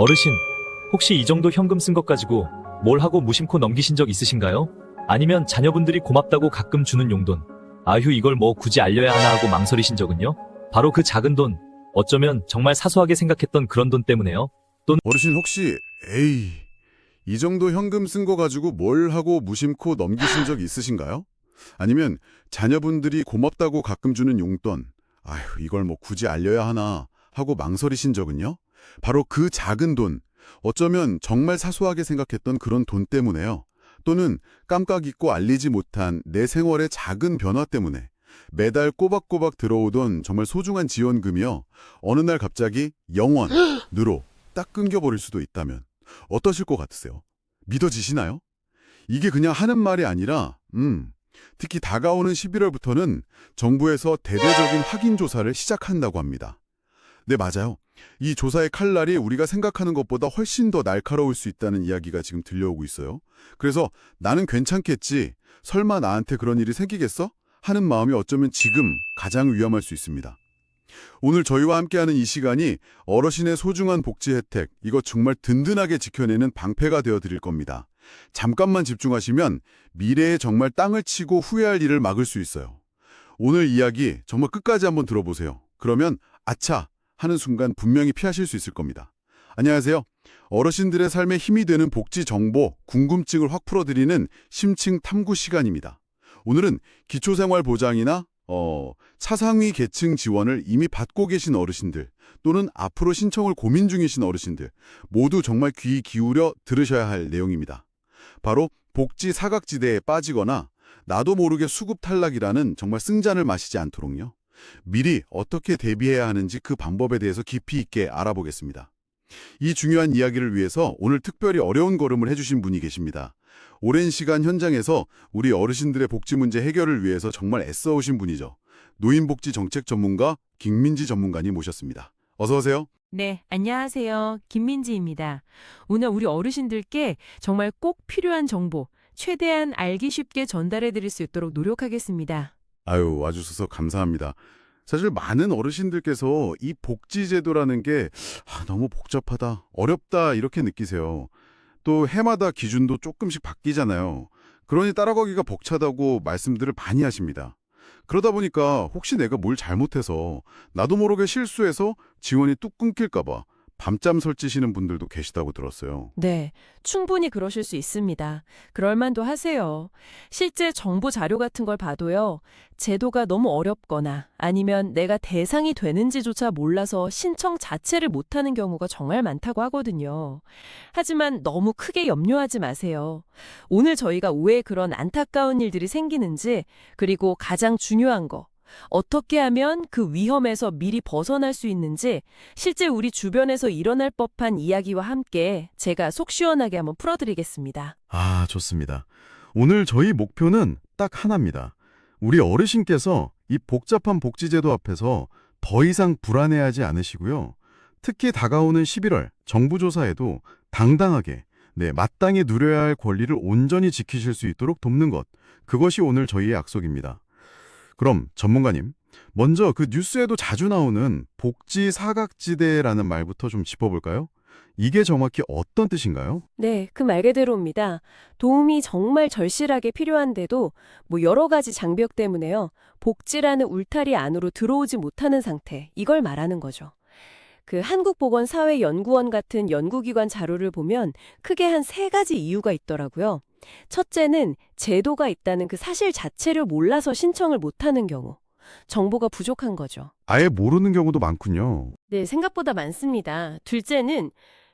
어르신, 혹시 이 정도 현금 쓴 것 가지고 뭘 하고 무심코 넘기신 적 있으신가요? 아니면 자녀분들이 고맙다고 가끔 주는 용돈, 아휴 이걸 뭐 굳이 알려야 하나 하고 망설이신 적은요? 바로 그 작은 돈, 어쩌면 정말 사소하게 생각했던 그런 돈 때문에요. 어르신 혹시 에이 이 정도 현금 쓴 거 가지고 뭘 하고 무심코 넘기신 적 있으신가요? 아니면 자녀분들이 고맙다고 가끔 주는 용돈 아휴 이걸 뭐 굳이 알려야 하나 하고 망설이신 적은요? 바로 그 작은 돈 어쩌면 정말 사소하게 생각했던 그런 돈 때문에요. 또는 깜빡 잊고 알리지 못한 내 생활의 작은 변화 때문에 매달 꼬박꼬박 들어오던 정말 소중한 지원금이요. 어느 날 갑자기 영원으로 딱 끊겨버릴 수도 있다면 어떠실 것 같으세요? 믿어지시나요? 이게 그냥 하는 말이 아니라 음, 특히 다가오는 11월부터는 정부에서 대대적인 확인 조사를 시작한다고 합니다. 네, 맞아요. 이 조사의 칼날이 우리가 생각하는 것보다 훨씬 더 날카로울 수 있다는 이야기가 지금 들려오고 있어요. 그래서 나는 괜찮겠지, 설마 나한테 그런 일이 생기겠어? 하는 마음이 어쩌면 지금 가장 위험할 수 있습니다. 오늘 저희와 함께하는 이 시간이 어르신의 소중한 복지 혜택, 이거 정말 든든하게 지켜내는 방패가 되어 드릴 겁니다. 잠깐만 집중하시면 미래에 정말 땅을 치고 후회할 일을 막을 수 있어요. 오늘 이야기 정말 끝까지 한번 들어보세요. 그러면 아차 하는 순간 분명히 피하실 수 있을 겁니다. 안녕하세요. 어르신들의 삶에 힘이 되는 복지 정보, 궁금증을 확 풀어드리는 심층 탐구 시간입니다. 오늘은 기초생활 보장이나 어, 차상위 계층 지원을 이미 받고 계신 어르신들 또는 앞으로 신청을 고민 중이신 어르신들 모두 정말 귀 기울여 들으셔야 할 내용입니다. 바로 복지 사각지대에 빠지거나 나도 모르게 수급 탈락이라는 정말 승잔을 마시지 않도록요. 미리 어떻게 대비해야 하는지 그 방법에 대해서 깊이 있게 알아보겠습니다. 이 중요한 이야기를 위해서 오늘 특별히 어려운 걸음을 해주신 분이 계십니다. 오랜 시간 현장에서 우리 어르신들의 복지 문제 해결을 위해서 정말 애써오신 분이죠. 노인복지 정책 전문가 김민지 전문가님 모셨습니다. 어서 오세요. 네, 안녕하세요. 김민지입니다. 오늘 우리 어르신들께 정말 꼭 필요한 정보 최대한 알기 쉽게 전달해 드릴 수 있도록 노력하겠습니다. 아유, 와주셔서 감사합니다. 사실 많은 어르신들께서 이 복지제도라는 게 아, 너무 복잡하다, 어렵다 이렇게 느끼세요. 또 해마다 기준도 조금씩 바뀌잖아요. 그러니 따라가기가 벅차다고 말씀들을 많이 하십니다. 그러다 보니까 혹시 내가 뭘 잘못해서 나도 모르게 실수해서 지원이 뚝 끊길까 봐 밤잠 설치시는 분들도 계시다고 들었어요. 네, 충분히 그러실 수 있습니다. 그럴만도 하세요. 실제 정보 자료 같은 걸 봐도요, 제도가 너무 어렵거나 아니면 내가 대상이 되는지조차 몰라서 신청 자체를 못하는 경우가 정말 많다고 하거든요. 하지만 너무 크게 염려하지 마세요. 오늘 저희가 왜 그런 안타까운 일들이 생기는지, 그리고 가장 중요한 거, 어떻게 하면 그 위험에서 미리 벗어날 수 있는지 실제 우리 주변에서 일어날 법한 이야기와 함께 제가 속 시원하게 한번 풀어드리겠습니다. 아, 좋습니다. 오늘 저희 목표는 딱 하나입니다. 우리 어르신께서 이 복잡한 복지제도 앞에서 더 이상 불안해하지 않으시고요. 특히 다가오는 11월 정부 조사에도 당당하게 네, 마땅히 누려야 할 권리를 온전히 지키실 수 있도록 돕는 것. 그것이 오늘 저희의 약속입니다. 그럼 전문가님, 먼저 그 뉴스에도 자주 나오는 복지 사각지대라는 말부터 좀 짚어볼까요? 이게 정확히 어떤 뜻인가요? 네, 그 말 그대로입니다. 도움이 정말 절실하게 필요한데도 뭐 여러 가지 장벽 때문에요. 복지라는 울타리 안으로 들어오지 못하는 상태, 이걸 말하는 거죠. 그 한국보건사회연구원 같은 연구기관 자료를 보면 크게 한 세 가지 이유가 있더라고요. 첫째는 제도가 있다는 그 사실 자체를 몰라서 신청을 못하는 경우. 정보가 부족한 거죠. 아예 모르는 경우도 많군요. 네, 생각보다 많습니다. 둘째는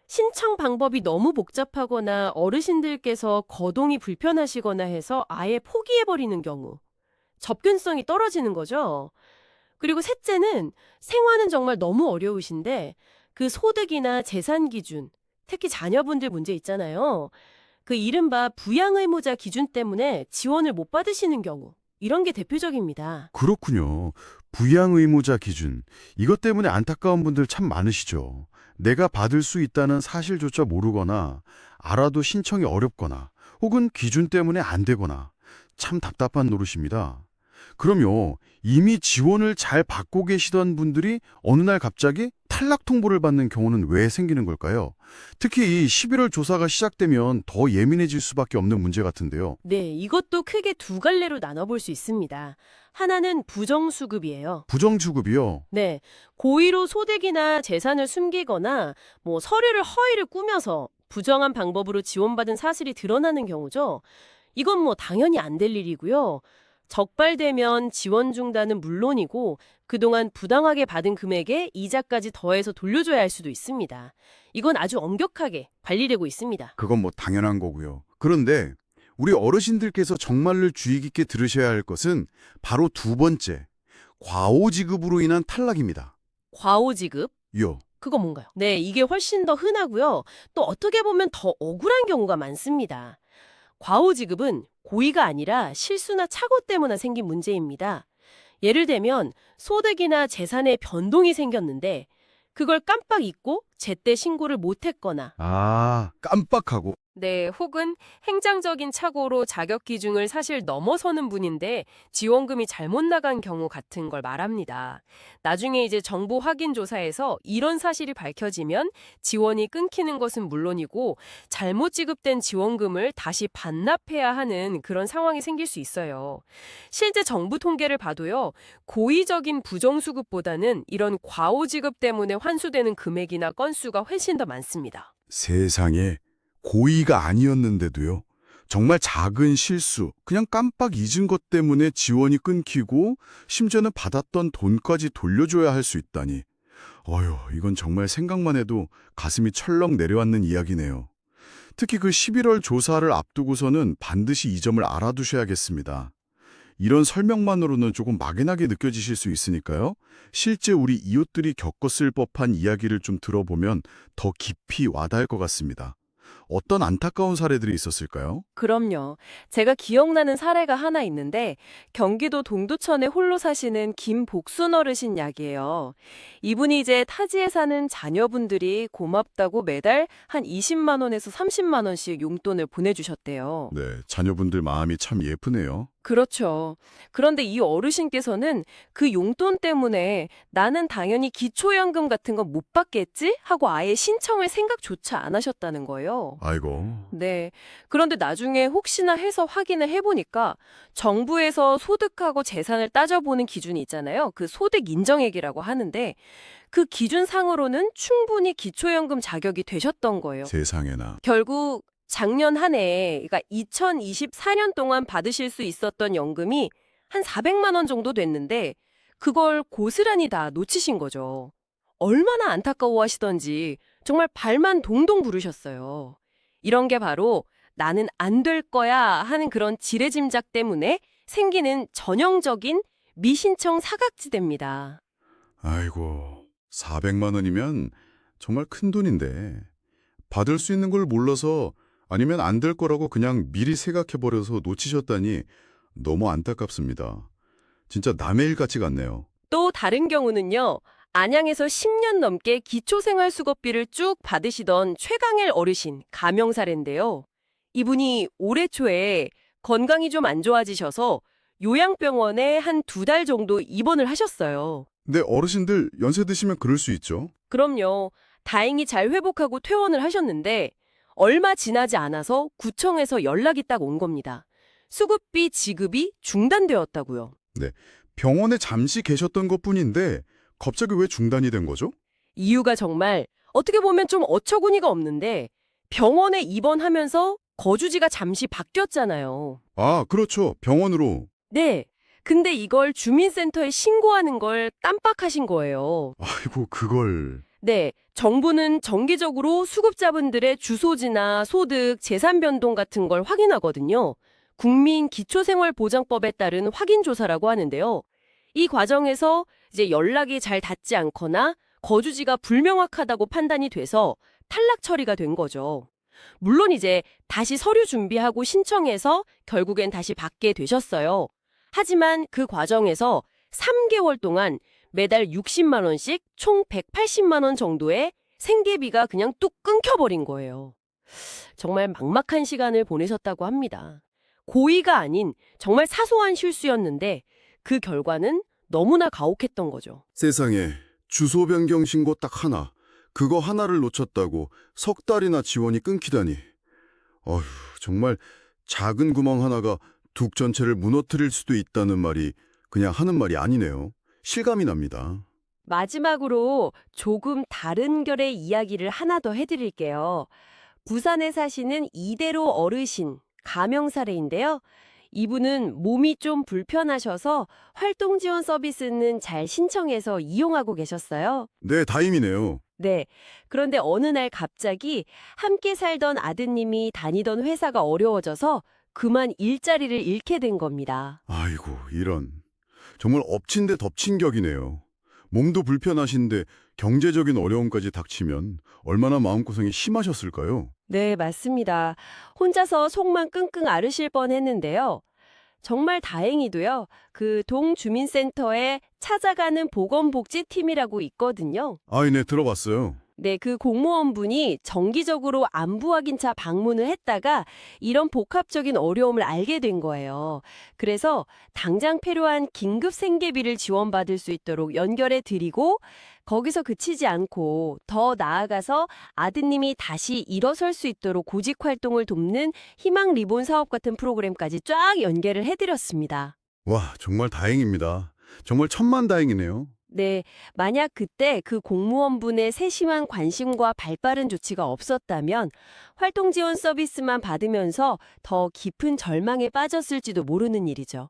신청 방법이 너무 복잡하거나 어르신들께서 거동이 불편하시거나 해서 아예 포기해버리는 경우. 접근성이 떨어지는 거죠. 그리고 셋째는 생활은 정말 너무 어려우신데 그 소득이나 재산 기준, 특히 자녀분들 문제 있잖아요. 그 이른바 부양 의무자 기준 때문에 지원을 못 받으시는 경우. 이런 게 대표적입니다. 그렇군요. 부양 의무자 기준. 이것 때문에 안타까운 분들 참 많으시죠. 내가 받을 수 있다는 사실조차 모르거나 알아도 신청이 어렵거나 혹은 기준 때문에 안 되거나 참 답답한 노릇입니다. 그럼요. 이미 지원을 잘 받고 계시던 분들이 어느 날 갑자기 탈락 통보를 받는 경우는 왜 생기는 걸까요? 특히 이 11월 조사가 시작되면 더 예민해질 수밖에 없는 문제 같은데요. 네, 이것도 크게 두 갈래로 나눠볼 수 있습니다. 하나는 부정수급이에요. 부정주급이요. 네, 고의로 소득이나 재산을 숨기거나 뭐 서류를 허위를 꾸며서 부정한 방법으로 지원받은 사실이 드러나는 경우죠. 이건 뭐 당연히 안 될 일이고요. 적발되면 지원 중단은 물론이고 그동안 부당하게 받은 금액에 이자까지 더해서 돌려줘야 할 수도 있습니다. 이건 아주 엄격하게 관리되고 있습니다. 그건 뭐 당연한 거고요. 그런데 우리 어르신들께서 정말로 주의 깊게 들으셔야 할 것은 바로 두 번째, 과오 지급으로 인한 탈락입니다. 과오지급? 요. 그거 뭔가요? 네, 이게 훨씬 더 흔하고요. 또 어떻게 보면 더 억울한 경우가 많습니다. 과오지급은 고의가 아니라 실수나 착오 때문에 생긴 문제입니다. 예를 들면 소득이나 재산의 변동이 생겼는데 그걸 깜빡 잊고 제때 신고를 못했거나 아, 깜빡하고. 네, 혹은 행정적인 착오로 자격 기준을 사실 넘어서는 분인데 지원금이 잘못 나간 경우 같은 걸 말합니다. 나중에 이제 정보 확인 조사에서 이런 사실이 밝혀지면 지원이 끊기는 것은 물론이고 잘못 지급된 지원금을 다시 반납해야 하는 그런 상황이 생길 수 있어요. 실제 정부 통계를 봐도요. 고의적인 부정수급보다는 이런 과오 지급 때문에 환수되는 금액이나 건수가 훨씬 더 많습니다. 세상에 고의가 아니었는데도요. 정말 작은 실수, 그냥 깜빡 잊은 것 때문에 지원이 끊기고 심지어는 받았던 돈까지 돌려줘야 할 수 있다니. 어휴, 이건 정말 생각만 해도 가슴이 철렁 내려앉는 이야기네요. 특히 그 11월 조사를 앞두고서는 반드시 이 점을 알아두셔야겠습니다. 이런 설명만으로는 조금 막연하게 느껴지실 수 있으니까요. 실제 우리 이웃들이 겪었을 법한 이야기를 좀 들어보면 더 깊이 와닿을 것 같습니다. 어떤 안타까운 사례들이 있었을까요? 그럼요. 제가 기억나는 사례가 하나 있는데 경기도 동두천에 홀로 사시는 김복순 어르신 이야기예요. 이분이 이제 타지에 사는 자녀분들이 고맙다고 매달 한 20만 원에서 30만 원씩 용돈을 보내주셨대요. 네, 자녀분들 마음이 참 예쁘네요. 그렇죠. 그런데 이 어르신께서는 그 용돈 때문에 나는 당연히 기초연금 같은 건 못 받겠지? 하고 아예 신청을 생각조차 안 하셨다는 거예요. 아이고. 네. 그런데 나중에 혹시나 해서 확인을 해보니까 정부에서 소득하고 재산을 따져보는 기준이 있잖아요. 그 소득 인정액이라고 하는데 그 기준상으로는 충분히 기초연금 자격이 되셨던 거예요. 세상에나. 결국 작년 한 해, 그러니까 2024년 동안 받으실 수 있었던 연금이 한 400만 원 정도 됐는데 그걸 고스란히 다 놓치신 거죠. 얼마나 안타까워하시던지 정말 발만 동동 부르셨어요. 이런 게 바로 나는 안 될 거야 하는 그런 지레짐작 때문에 생기는 전형적인 미신청 사각지대입니다. 아이고. 400만 원이면 정말 큰 돈인데 받을 수 있는 걸 몰라서 아니면 안 될 거라고 그냥 미리 생각해버려서 놓치셨다니 너무 안타깝습니다. 진짜 남의 일 같지 않네요. 또 다른 경우는요. 안양에서 10년 넘게 기초생활수급비를 쭉 받으시던 최강일 어르신 가명 사례인데요. 이분이 올해 초에 건강이 좀 안 좋아지셔서 요양병원에 한 두 달 정도 입원을 하셨어요. 근데 어르신들 연세 드시면 그럴 수 있죠. 그럼요. 다행히 잘 회복하고 퇴원을 하셨는데 얼마 지나지 않아서 구청에서 연락이 딱 온 겁니다. 수급비 지급이 중단되었다고요. 병원에 잠시 계셨던 것뿐인데 갑자기 왜 중단이 된 거죠? 이유가 정말 어떻게 보면 좀 어처구니가 없는데 병원에 입원하면서 거주지가 잠시 바뀌었잖아요. 아, 그렇죠. 병원으로. 네. 근데 이걸 주민센터에 신고하는 걸 깜빡하신 거예요. 아이고, 그걸. 네. 정부는 정기적으로 수급자분들의 주소지나 소득, 재산 변동 같은 걸 확인하거든요. 국민 기초생활보장법에 따른 확인 조사라고 하는데요. 이 과정에서 이제 연락이 잘 닿지 않거나 거주지가 불명확하다고 판단이 돼서 탈락 처리가 된 거죠. 물론 이제 다시 서류 준비하고 신청해서 결국엔 다시 받게 되셨어요. 하지만 그 과정에서 3개월 동안 매달 60만 원씩 총 180만 원 정도의 생계비가 그냥 뚝 끊겨버린 거예요. 정말 막막한 시간을 보내셨다고 합니다. 고의가 아닌 정말 사소한 실수였는데 그 결과는 너무나 가혹했던 거죠. 세상에 주소 변경 신고 딱 하나. 그거 하나를 놓쳤다고 석 달이나 지원이 끊기다니. 어휴, 정말 작은 구멍 하나가 둑 전체를 무너뜨릴 수도 있다는 말이 그냥 하는 말이 아니네요. 실감이 납니다. 마지막으로 조금 다른 결의 이야기를 하나 더 해드릴게요. 부산에 사시는 이대로 어르신, 가명 사례인데요. 이분은 몸이 좀 불편하셔서 활동 지원 서비스는 잘 신청해서 이용하고 계셨어요. 네, 다임이네요. 네. 그런데 어느 날 갑자기 함께 살던 아드님이 다니던 회사가 어려워져서 그만 일자리를 잃게 된 겁니다. 아이고, 이런. 정말 엎친 데 덮친 격이네요. 몸도 불편하신데 경제적인 어려움까지 닥치면 얼마나 마음고생이 심하셨을까요? 네, 맞습니다. 혼자서 속만 끙끙 앓으실 뻔 했는데요. 정말 다행히도요, 그 동주민센터에 찾아가는 보건복지팀이라고 있거든요. 아이, 네, 들어봤어요. 네, 그 공무원분이 정기적으로 안부 확인차 방문을 했다가 이런 복합적인 어려움을 알게 된 거예요. 그래서 당장 필요한 긴급 생계비를 지원받을 수 있도록 연결해 드리고 거기서 그치지 않고 더 나아가서 아드님이 다시 일어설 수 있도록 구직 활동을 돕는 희망 리본 사업 같은 프로그램까지 쫙 연계를 해 드렸습니다. 와, 정말 다행입니다. 정말 천만 다행이네요. 네, 만약 그때 그 공무원분의 세심한 관심과 발빠른 조치가 없었다면 활동 지원 서비스만 받으면서 더 깊은 절망에 빠졌을지도 모르는 일이죠.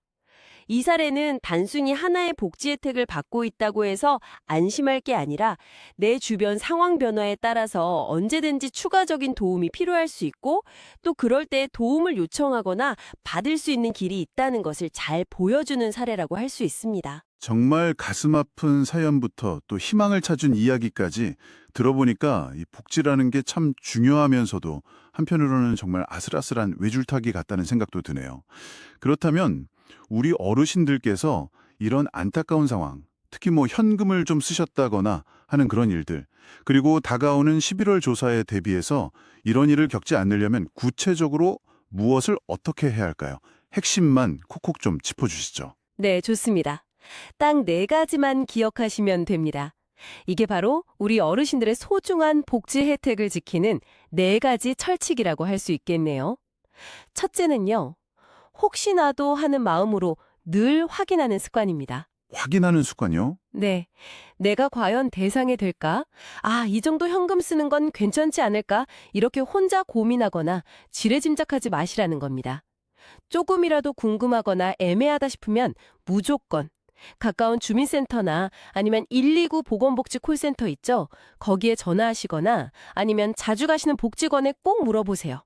이 사례는 단순히 하나의 복지 혜택을 받고 있다고 해서 안심할 게 아니라 내 주변 상황 변화에 따라서 언제든지 추가적인 도움이 필요할 수 있고 또 그럴 때 도움을 요청하거나 받을 수 있는 길이 있다는 것을 잘 보여주는 사례라고 할 수 있습니다. 정말 가슴 아픈 사연부터 또 희망을 찾은 이야기까지 들어보니까 이 복지라는 게 참 중요하면서도 한편으로는 정말 아슬아슬한 외줄타기 같다는 생각도 드네요. 그렇다면 우리 어르신들께서 이런 안타까운 상황, 특히 뭐 현금을 좀 쓰셨다거나 하는 그런 일들, 그리고 다가오는 11월 조사에 대비해서 이런 일을 겪지 않으려면 구체적으로 무엇을 어떻게 해야 할까요? 핵심만 콕콕 좀 짚어주시죠. 네, 좋습니다. 딱 네 가지만 기억하시면 됩니다. 이게 바로 우리 어르신들의 소중한 복지 혜택을 지키는 네 가지 철칙이라고 할 수 있겠네요. 첫째는요, 혹시나도 하는 마음으로 늘 확인하는 습관입니다. 확인하는 습관이요? 네. 내가 과연 대상이 될까? 아, 이 정도 현금 쓰는 건 괜찮지 않을까? 이렇게 혼자 고민하거나 지레짐작하지 마시라는 겁니다. 조금이라도 궁금하거나 애매하다 싶으면 무조건 가까운 주민센터나 아니면 129 보건복지 콜센터 있죠? 거기에 전화하시거나 아니면 자주 가시는 복지관에 꼭 물어보세요.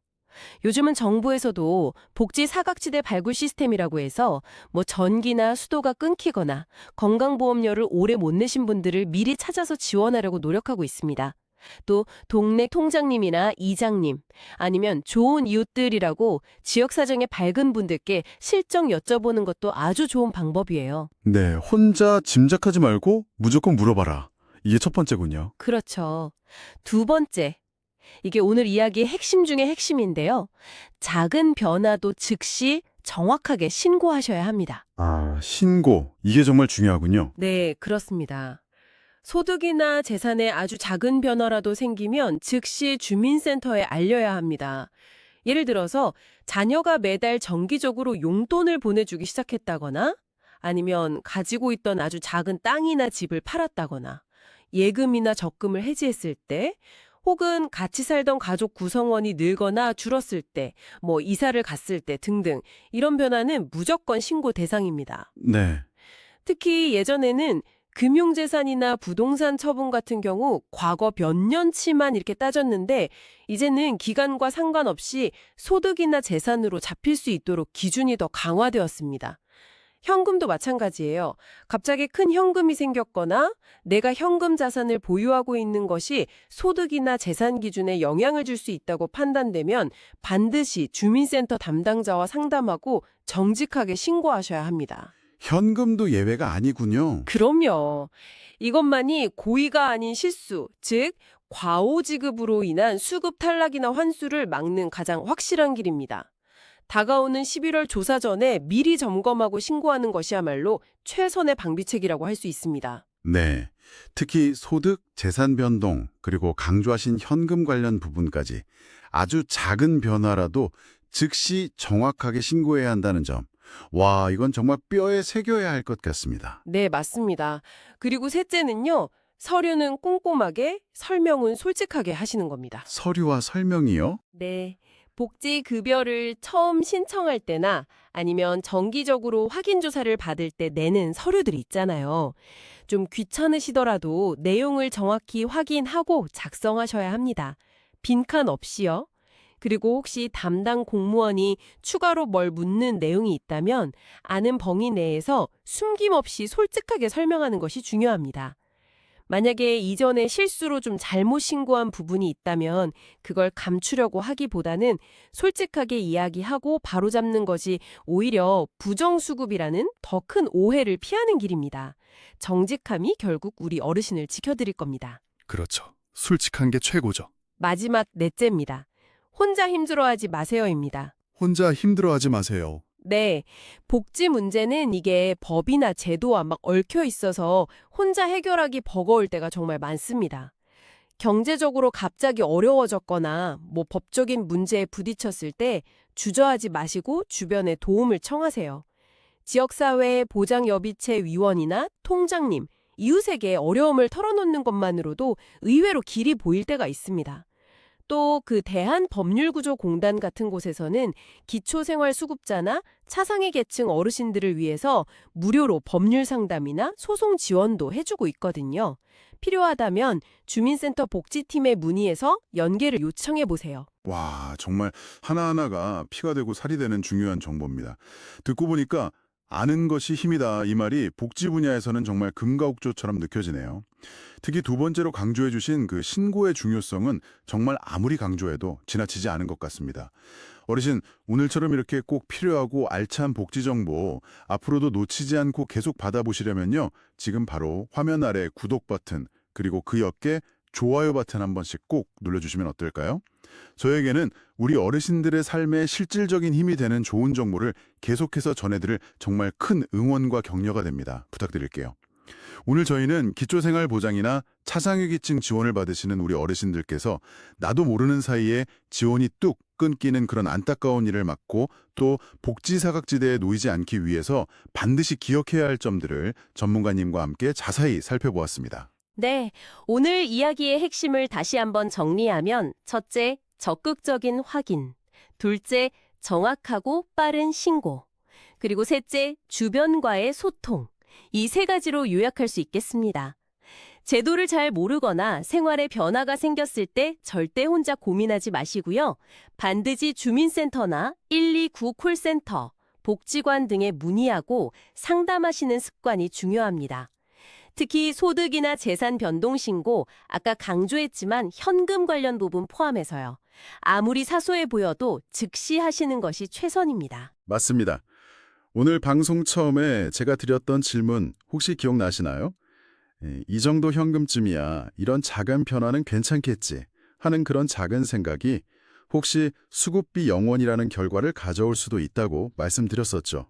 요즘은 정부에서도 복지 사각지대 발굴 시스템이라고 해서 뭐 전기나 수도가 끊기거나 건강보험료를 오래 못 내신 분들을 미리 찾아서 지원하려고 노력하고 있습니다. 또 동네 통장님이나 이장님 아니면 좋은 이웃들이라고 지역 사정에 밝은 분들께 실정 여쭤보는 것도 아주 좋은 방법이에요. 네, 혼자 짐작하지 말고 무조건 물어봐라. 이게 첫 번째군요. 그렇죠. 두 번째. 이게 오늘 이야기의 핵심 중의 핵심인데요. 작은 변화도 즉시 정확하게 신고하셔야 합니다. 아, 신고. 이게 정말 중요하군요. 네, 그렇습니다. 소득이나 재산에 아주 작은 변화라도 생기면 즉시 주민센터에 알려야 합니다. 예를 들어서 자녀가 매달 정기적으로 용돈을 보내주기 시작했다거나 아니면 가지고 있던 아주 작은 땅이나 집을 팔았다거나 예금이나 적금을 해지했을 때 혹은 같이 살던 가족 구성원이 늘거나 줄었을 때, 뭐 이사를 갔을 때 등등 이런 변화는 무조건 신고 대상입니다. 네. 특히 예전에는 금융재산이나 부동산 처분 같은 경우 과거 몇 년치만 이렇게 따졌는데 이제는 기간과 상관없이 소득이나 재산으로 잡힐 수 있도록 기준이 더 강화되었습니다. 현금도 마찬가지예요. 갑자기 큰 현금이 생겼거나 내가 현금 자산을 보유하고 있는 것이 소득이나 재산 기준에 영향을 줄 수 있다고 판단되면 반드시 주민센터 담당자와 상담하고 정직하게 신고하셔야 합니다. 현금도 예외가 아니군요. 그럼요. 이것만이 고의가 아닌 실수, 즉 과오 지급으로 인한 수급 탈락이나 환수를 막는 가장 확실한 길입니다. 다가오는 11월 조사 전에 미리 점검하고 신고하는 것이야말로 최선의 방비책이라고 할 수 있습니다. 네. 특히 소득, 재산 변동, 그리고 강조하신 현금 관련 부분까지 아주 작은 변화라도 즉시 정확하게 신고해야 한다는 점. 와, 이건 정말 뼈에 새겨야 할 것 같습니다. 네, 맞습니다. 그리고 셋째는요. 서류는 꼼꼼하게, 설명은 솔직하게 하시는 겁니다. 서류와 설명이요? 네. 복지 급여를 처음 신청할 때나 아니면 정기적으로 확인 조사를 받을 때 내는 서류들 있잖아요. 좀 귀찮으시더라도 내용을 정확히 확인하고 작성하셔야 합니다. 빈칸 없이요. 그리고 혹시 담당 공무원이 추가로 뭘 묻는 내용이 있다면 아는 범위 내에서 숨김없이 솔직하게 설명하는 것이 중요합니다. 만약에 이전에 실수로 좀 잘못 신고한 부분이 있다면 그걸 감추려고 하기보다는 솔직하게 이야기하고 바로잡는 것이 오히려 부정수급이라는 더 큰 오해를 피하는 길입니다. 정직함이 결국 우리 어르신을 지켜드릴 겁니다. 그렇죠. 솔직한 게 최고죠. 마지막 넷째입니다. 혼자 힘들어하지 마세요입니다. 혼자 힘들어하지 마세요. 네. 복지 문제는 이게 법이나 제도와 막 얽혀 있어서 혼자 해결하기 버거울 때가 정말 많습니다. 경제적으로 갑자기 어려워졌거나 뭐 법적인 문제에 부딪혔을 때 주저하지 마시고 주변에 도움을 청하세요. 지역사회 보장여비체 위원이나 통장님, 이웃에게 어려움을 털어놓는 것만으로도 의외로 길이 보일 때가 있습니다. 또 그 대한법률구조공단 같은 곳에서는 기초생활수급자나 차상위 계층 어르신들을 위해서 무료로 법률 상담이나 소송 지원도 해주고 있거든요. 필요하다면 주민센터 복지팀에 문의해서 연계를 요청해 보세요. 와, 정말 하나하나가 피가 되고 살이 되는 중요한 정보입니다. 듣고 보니까 아는 것이 힘이다 이 말이 복지 분야에서는 정말 금가옥조처럼 느껴지네요. 특히 두 번째로 강조해 주신 그 신고의 중요성은 정말 아무리 강조해도 지나치지 않은 것 같습니다. 어르신, 오늘처럼 이렇게 꼭 필요하고 알찬 복지 정보 앞으로도 놓치지 않고 계속 받아보시려면요. 지금 바로 화면 아래 구독 버튼 그리고 그 옆에 좋아요 버튼 한 번씩 꼭 눌러주시면 어떨까요? 저에게는 우리 어르신들의 삶에 실질적인 힘이 되는 좋은 정보를 계속해서 전해드릴 정말 큰 응원과 격려가 됩니다. 부탁드릴게요. 오늘 저희는 기초생활보장이나 차상위계층 지원을 받으시는 우리 어르신들께서 나도 모르는 사이에 지원이 뚝 끊기는 그런 안타까운 일을 막고 또 복지 사각지대에 놓이지 않기 위해서 반드시 기억해야 할 점들을 전문가님과 함께 자세히 살펴보았습니다. 네, 오늘 이야기의 핵심을 다시 한번 정리하면 첫째, 적극적인 확인. 둘째, 정확하고 빠른 신고. 그리고 셋째, 주변과의 소통. 이 세 가지로 요약할 수 있겠습니다. 제도를 잘 모르거나 생활에 변화가 생겼을 때 절대 혼자 고민하지 마시고요. 반드시 주민센터나 129 콜센터, 복지관 등에 문의하고 상담하시는 습관이 중요합니다. 특히 소득이나 재산 변동 신고, 아까 강조했지만 현금 관련 부분 포함해서요. 아무리 사소해 보여도 즉시 하시는 것이 최선입니다. 맞습니다. 오늘 방송 처음에 제가 드렸던 질문 혹시 기억나시나요? 예, 이 정도 현금쯤이야 이런 작은 변화는 괜찮겠지 하는 그런 작은 생각이 혹시 수급비 영원이라는 결과를 가져올 수도 있다고 말씀드렸었죠.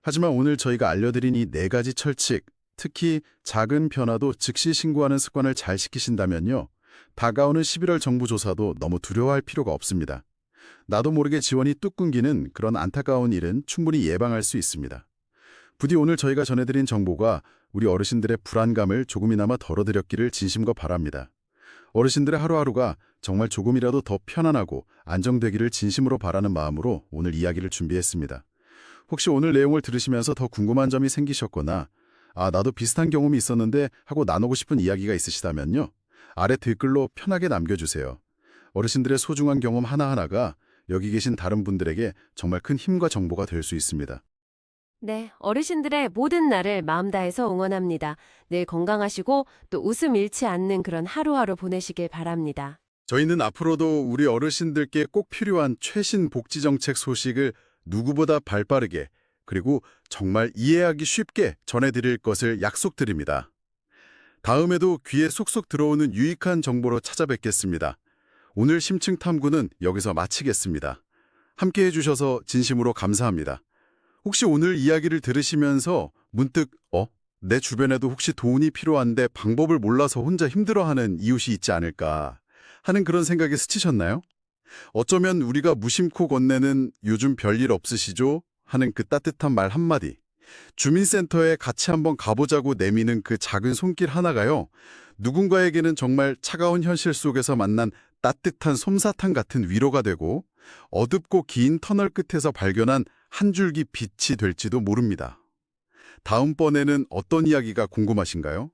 하지만 오늘 저희가 알려드린 이 네 가지 철칙, 특히 작은 변화도 즉시 신고하는 습관을 잘 시키신다면요. 다가오는 11월 정부 조사도 너무 두려워할 필요가 없습니다. 나도 모르게 지원이 뚝 끊기는 그런 안타까운 일은 충분히 예방할 수 있습니다. 부디 오늘 저희가 전해드린 정보가 우리 어르신들의 불안감을 조금이나마 덜어드렸기를 진심과 바랍니다. 어르신들의 하루하루가 정말 조금이라도 더 편안하고 안정되기를 진심으로 바라는 마음으로 오늘 이야기를 준비했습니다. 혹시 오늘 내용을 들으시면서 더 궁금한 점이 생기셨거나 아 나도 비슷한 경험이 있었는데 하고 나누고 싶은 이야기가 있으시다면요. 아래 댓글로 편하게 남겨주세요. 어르신들의 소중한 경험 하나하나가 여기 계신 다른 분들에게 정말 큰 힘과 정보가 될 수 있습니다. 네, 어르신들의 모든 날을 마음 다해서 응원합니다. 늘 건강하시고 또 웃음 잃지 않는 그런 하루하루 보내시길 바랍니다. 저희는 앞으로도 우리 어르신들께 꼭 필요한 최신 복지 정책 소식을 누구보다 발빠르게 그리고 정말 이해하기 쉽게 전해드릴 것을 약속드립니다. 다음에도 귀에 쏙쏙 들어오는 유익한 정보로 찾아뵙겠습니다. 오늘 심층 탐구는 여기서 마치겠습니다. 함께 해주셔서 진심으로 감사합니다. 혹시 오늘 이야기를 들으시면서 문득 어? 내 주변에도 혹시 도움이 필요한데 방법을 몰라서 혼자 힘들어하는 이웃이 있지 않을까 하는 그런 생각이 스치셨나요? 어쩌면 우리가 무심코 건네는 요즘 별일 없으시죠? 하는 그 따뜻한 말 한마디. 주민센터에 같이 한번 가보자고 내미는 그 작은 손길 하나가요. 누군가에게는 정말 차가운 현실 속에서 만난 따뜻한 솜사탕 같은 위로가 되고 어둡고 긴 터널 끝에서 발견한 한 줄기 빛이 될지도 모릅니다. 다음번에는 어떤 이야기가 궁금하신가요?